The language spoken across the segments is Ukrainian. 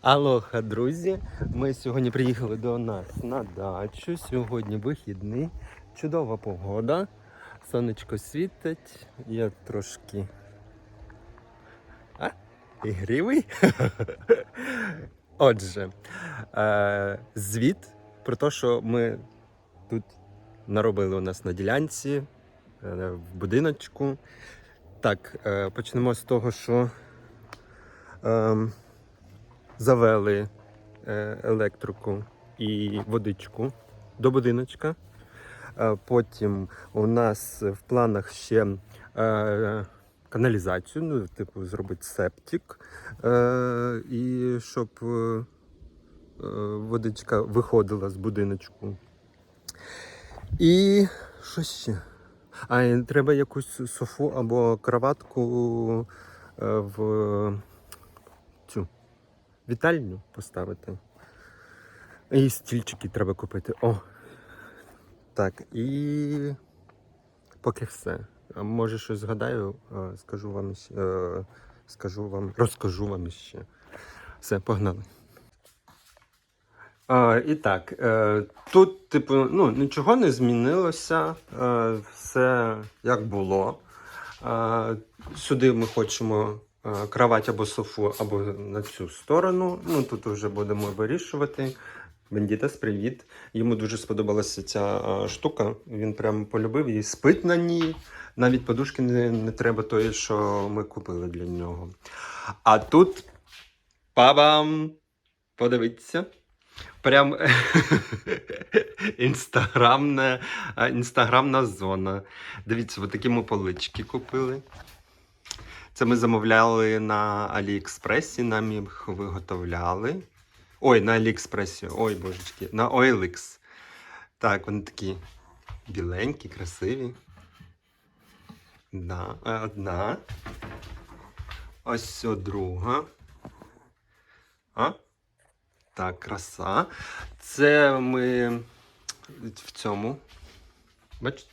Алоха, друзі. Ми сьогодні приїхали до нас на дачу. Сьогодні вихідний. Чудова погода. Сонечко світить. Я трошки. А? Ігрівий? Отже, е, звіт про те, що ми тут наробили у нас на ділянці, е, в будиночку. Так, е, почнемо з того, що ем, завели е, електрику і водичку до будиночка. Е, Потім у нас в планах ще е, каналізацію, ну, типу, зробити септик, і щоб водичка виходила з будиночку. І що ще? А треба якусь софу або кроватку в цю вітальню поставити. І стільчики треба купити. О! Так, і поки все. Може щось згадаю, скажу вам е, скажу вам, розкажу вам ще. Все, погнали. А, і так, е, тут, типу, ну, нічого не змінилося, е, все як було. Сюди ми хочемо кровать або софу, або на цю сторону. Ну, тут вже будемо вирішувати. Бендітас, привіт. Йому дуже сподобалася ця е, штука. Він прям полюбив її, спить на ній. Навіть подушки не, не треба тої, що ми купили для нього. А тут пабам! Подивіться. Прям інстаграмна, інстаграмна зона. Дивіться, от такі ми полички купили. Це ми замовляли на Аліекспресі, нам їх виготовляли. Ой, на Аліекспресі, ой, божечки, на OLX. Так, вони такі біленькі, красиві. Да, е, одна. Ось друга. А? Так, краса. Це ми в цьому. Бачите?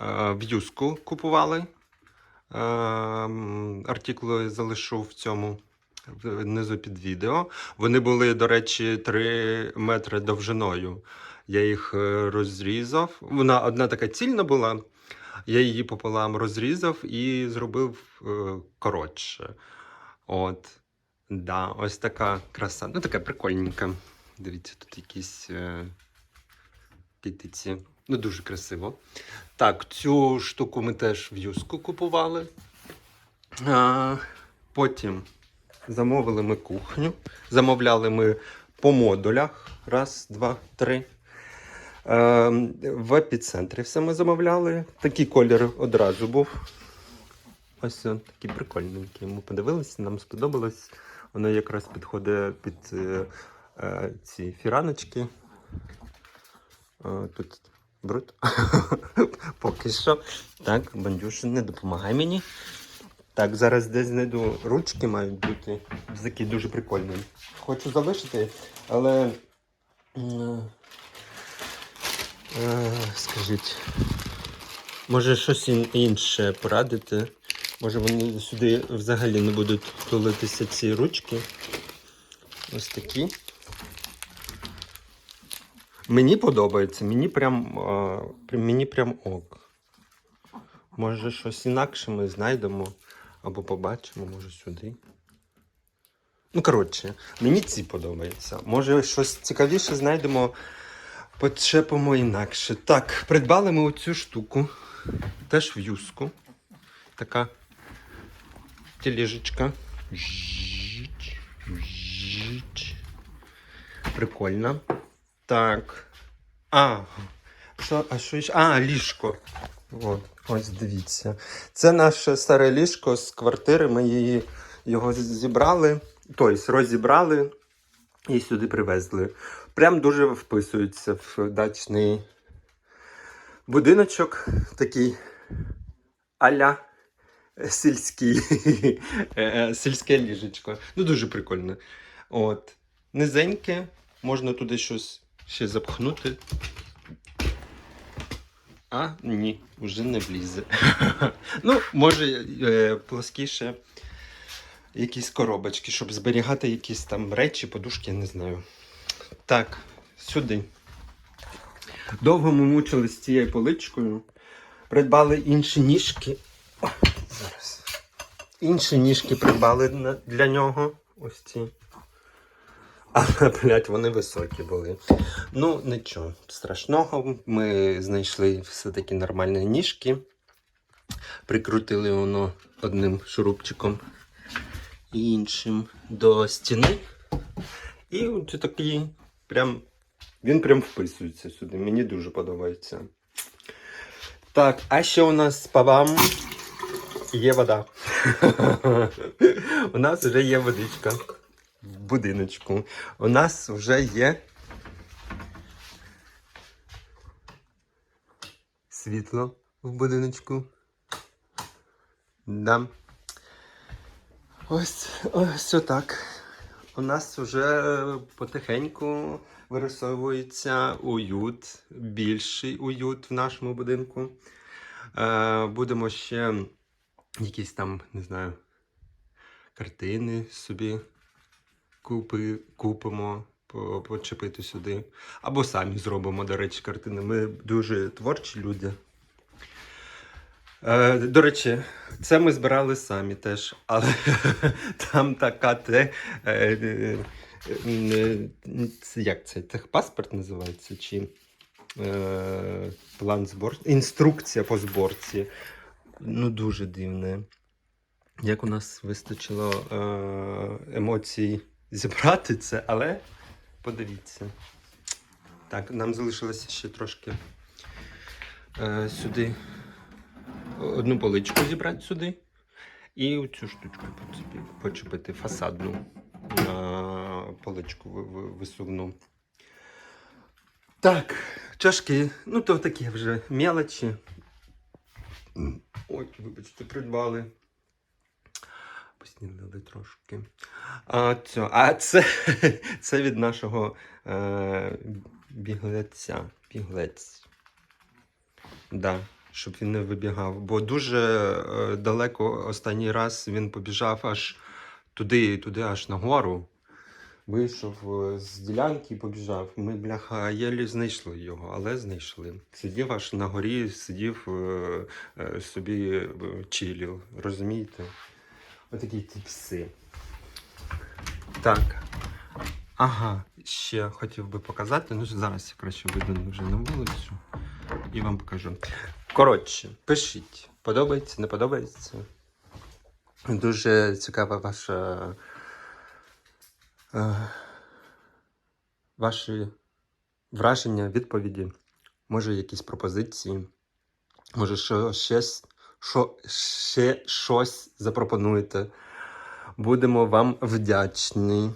В юску купували. Е, Артикули залишу в цьому внизу під відео. Вони були, до речі, 3 метри довжиною. Я їх е, розрізав. Вона одна така цільна була. Я її пополам розрізав і зробив е, коротше. От. Да, ось така краса. Ну, така прикольненька. Дивіться, тут якісь е, китиці. Ну, дуже красиво. Так, цю штуку ми теж в юску купували. А, потім замовили ми кухню. Замовляли ми по модулях. Раз, два, три. Е, в епіцентрі все ми замовляли. Такий колір одразу був. Ось він такий прикольненький. Ми подивилися, нам сподобалось. Воно якраз підходить під е, е, ці фіраночки. Е, тут бруд. Поки що. Так, бандюша, не допомагай мені. Так, зараз десь знайду ручки мають бути. Такі дуже прикольні. Хочу залишити, але. м, е, Скажіть, може щось інше порадити? Може вони сюди взагалі не будуть тулитися ці ручки. Ось такі. Мені подобається, мені прям, а, мені прям ок. Може щось інакше ми знайдемо або побачимо, може сюди. Ну, коротше, мені ці подобаються. Може щось цікавіше знайдемо, почепимо інакше. Так, придбали ми оцю штуку. Теж в юску. Така тележечка. Прикольно. Так. А, що, а що ще? А, ліжко. От, ось дивіться. Це наше старе ліжко з квартири. Ми її, його зібрали, тобто розібрали і сюди привезли. Прям дуже вписується в дачний будиночок. Такий аля сільський. Е, е, Сільське ліжечко. Ну, дуже прикольно. От. Низеньке, можна туди щось ще запхнути. А, ні, вже не влізе. ну, може, е, плоскіше якісь коробочки, щоб зберігати якісь там речі, подушки, я не знаю. Так, сюди. Довго ми мучились з цією поличкою. Придбали інші ніжки. О, зараз. Інші ніжки придбали для нього. Ось ці. Але, блядь, вони високі були. Ну, нічого страшного. Ми знайшли все-таки нормальні ніжки. Прикрутили воно одним шурупчиком і іншим до стіни. І от такий прям. Він прям вписується сюди. Мені дуже подобається. Так, а ще у нас по вам є вода. у нас вже є водичка в будиночку. У нас вже є світло в будиночку. Да. Ось, ось отак. У нас вже потихеньку вирисовується уют, більший уют в нашому будинку. Е, будемо ще якісь там, не знаю, картини собі купи, купимо, по- почепити сюди. Або самі зробимо, до речі, картини. Ми дуже творчі люди. Е, до речі, це ми збирали самі теж, але там така те. Е, е, е, як це? Техпаспорт називається? Чи е, план збору? Інструкція по зборці. Ну, дуже дивне. Як у нас вистачило е, емоцій зібрати це, але подивіться. Так, нам залишилося ще трошки е, сюди одну поличку зібрати сюди. І цю штучку почепити фасадну на поличку ви- ви- висувну. Так, чашки, ну то такі вже мелочі. Ой, вибачте, придбали. Поснідали трошки. А, цьо, а це, це від нашого е, біглеця. Біглець. Да, щоб він не вибігав. Бо дуже е, далеко останній раз він побіжав аж туди, туди, аж на гору. Вийшов е, з ділянки і побіжав. Ми, бляха, єлі знайшли його, але знайшли. Сидів аж на горі, сидів е, е, собі чилів. Розумієте? Отакі ті пси. Так. Ага, ще хотів би показати. Ну, зараз я краще вийду вже на вулицю і вам покажу. Коротше, пишіть, подобається, не подобається. Дуже цікава ваша. Е, ваші враження, відповіді. Може, якісь пропозиції. Може, що, щось, що, ще щось запропонуєте. Будемо вам вдячні.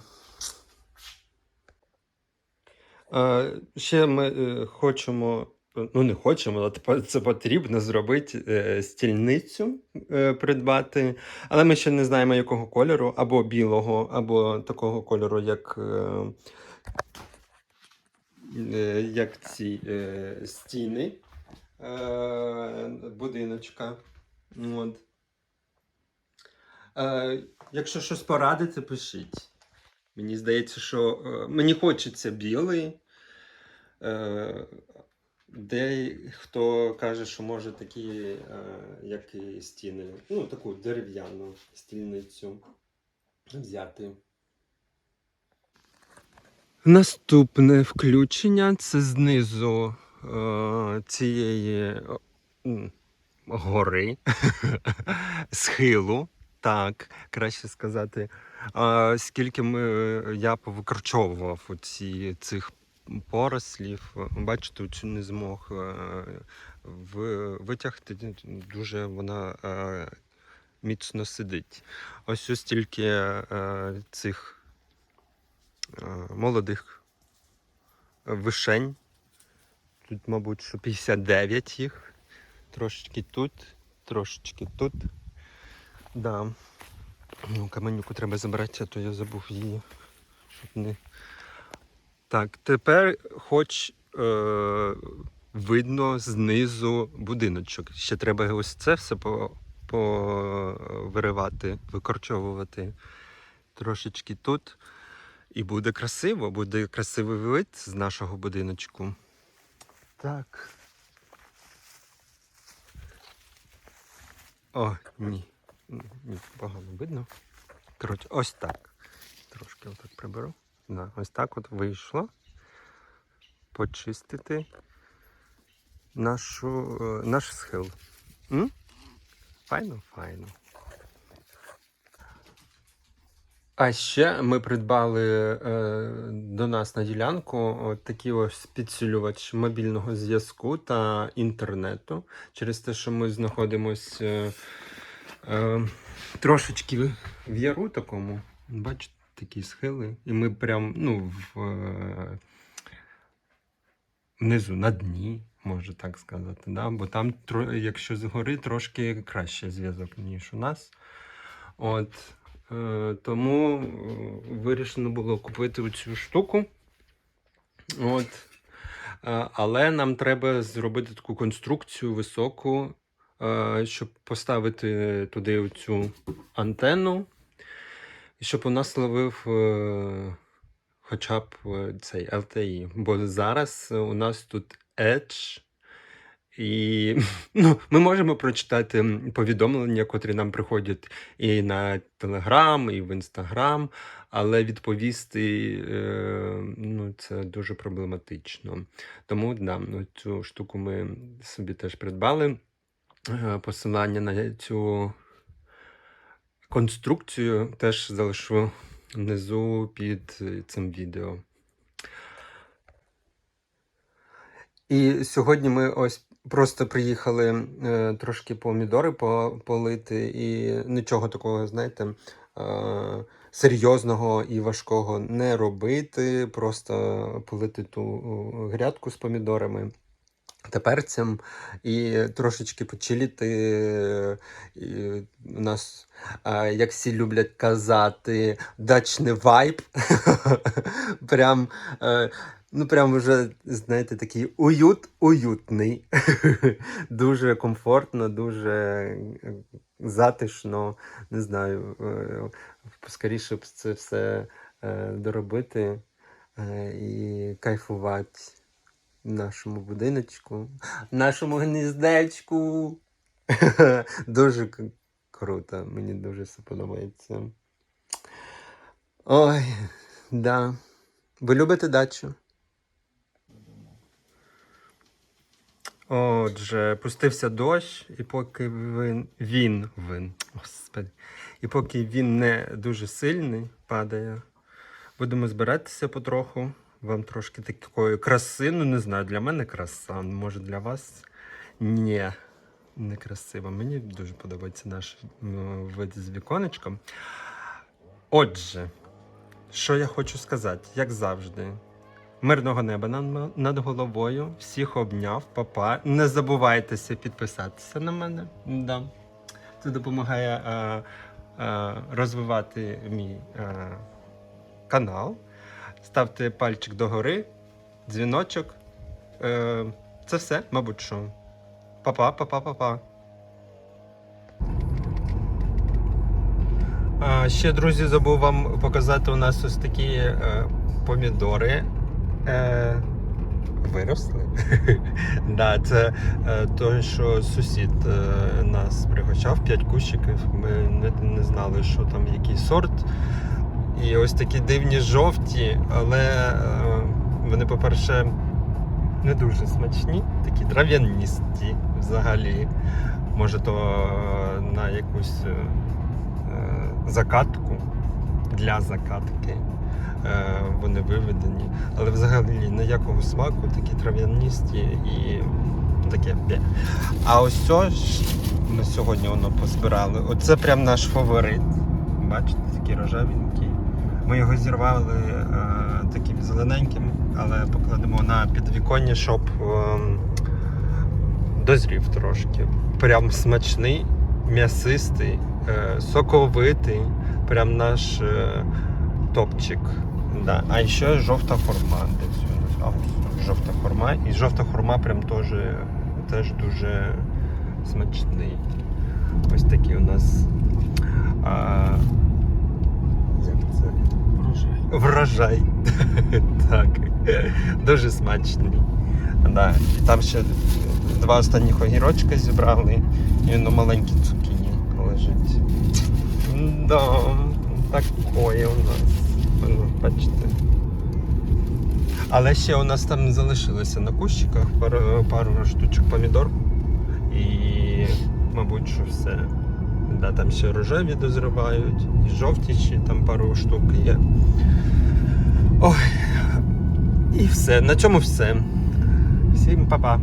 Е, ще ми е, хочемо, ну не хочемо, але це потрібно зробити е, стільницю е, придбати. Але ми ще не знаємо, якого кольору, або білого, або такого кольору, як, е, е, як ці е, стіни е, будиночка. От. Е, якщо щось порадите, пишіть. Мені здається, що е, мені хочеться білий. Е, Дехто каже, що може такі, е, як і стіни, ну, таку дерев'яну стільницю взяти. Наступне включення це знизу е, цієї гори, схилу. Так, краще сказати. Скільки ми, я повикорчовував оці, цих порослів, бачите, цю не змог е, витягти. Дуже вона е, міцно сидить. Ось ось стільки е, цих молодих вишень. Тут, мабуть, що 59 їх. Трошечки тут, трошечки тут. Да. Ну, каменюку треба забрати, а то я забув її. Щоб не... Так, тепер хоч е, видно знизу будиночок. Ще треба ось це все по, повиривати, викорчовувати трошечки тут. І буде красиво, буде красивий вид з нашого будиночку. Так. О, ні. Ні, погано видно. Коротше, ось так. Трошки отак приберу. Да, ось так от вийшло. Почистити нашу, е, наш схил. М? Файно, файно. А ще ми придбали е, до нас на ділянку от такий ось підсилювач мобільного зв'язку та інтернету. Через те, що ми знаходимося е, е, трошечки в яру такому. Бачите, такі схили. І ми прям ну, в, е, внизу на дні, можна так сказати. Да? Бо там, якщо згори, трошки краще зв'язок, ніж у нас. От. Е, тому е, вирішено було купити цю штуку. От. Е, але нам треба зробити таку конструкцію високу, щоб поставити туди цю антенну, щоб у нас ловив хоча б цей LTE. Бо зараз у нас тут Edge. І ну, ми можемо прочитати повідомлення, котрі нам приходять і на Телеграм, і в Інстаграм, але відповісти е, ну, це дуже проблематично. Тому да, ну, цю штуку ми собі теж придбали. Е, Посилання на цю конструкцію теж залишу внизу під цим відео. І сьогодні ми ось просто приїхали е, трошки помідори по- полити, і нічого такого, знаєте, е, серйозного і важкого не робити, просто полити ту грядку з помідорами. Та перцем і трошечки почиліти. е, І у нас, е, як всі люблять казати, дачний вайб. Прям е, Ну, прям вже, знаєте, такий уют уютний. Дуже комфортно, дуже е, затишно. Не знаю, е, скоріше б це все е, доробити е, і кайфувати в нашому будиночку, нашому гніздечку. Дуже круто, мені дуже все подобається. Ой, да. Ви любите дачу? Отже, пустився дощ, і поки він, він, він, господи, і поки він не дуже сильний падає, будемо збиратися потроху. Вам трошки такої краси, ну не знаю, для мене краса, може для вас ні, не красиво. Мені дуже подобається наш вид з віконечком. Отже, що я хочу сказати, як завжди. Мирного неба над, головою. Всіх обняв, папа. Не забувайтеся підписатися на мене. Да. Це допомагає е, е, розвивати мій е, канал. Ставте пальчик догори, дзвіночок. Е, це все, мабуть, що. Па-па, па-па, па-па. Ще, друзі, забув вам показати у нас ось такі е, помідори. Е, виросли. да, це е, той, що сусід е, нас пригощав, 5 кущиків. Ми не, не знали, що там який сорт. І ось такі дивні жовті, але е, вони, по-перше, не дуже смачні, такі трав'яністі взагалі. Може, то е, на якусь е, е, закатку для закатки вони виведені. Але взагалі ніякого смаку, такі трав'яністі і таке. А ось це ми сьогодні воно позбирали. Оце прям наш фаворит. Бачите, такий рожевенький. Ми його зірвали е, таким зелененьким, але покладемо на підвіконня, щоб ем, дозрів трошки. Прям смачний, м'ясистий, е, соковитий, прям наш е, топчик. Да. А ще жовта хурма. Десь у нас. А, жовта хурма. І жовта хурма прям теж, теж дуже смачний. Ось такі у нас. А, як це? Врожай. Врожай. так. Дуже смачний. Да. І там ще два останніх огірочка зібрали. І воно маленькі цукіні лежить. Да, такое у нас. Бачите. Але ще у нас там залишилося на кущиках пару, пару штучок помідор. І, мабуть, що все. Да, там ще рожеві дозривають, і жовті ще там пару штук є. Ой. І все. На цьому все. Всім па-па.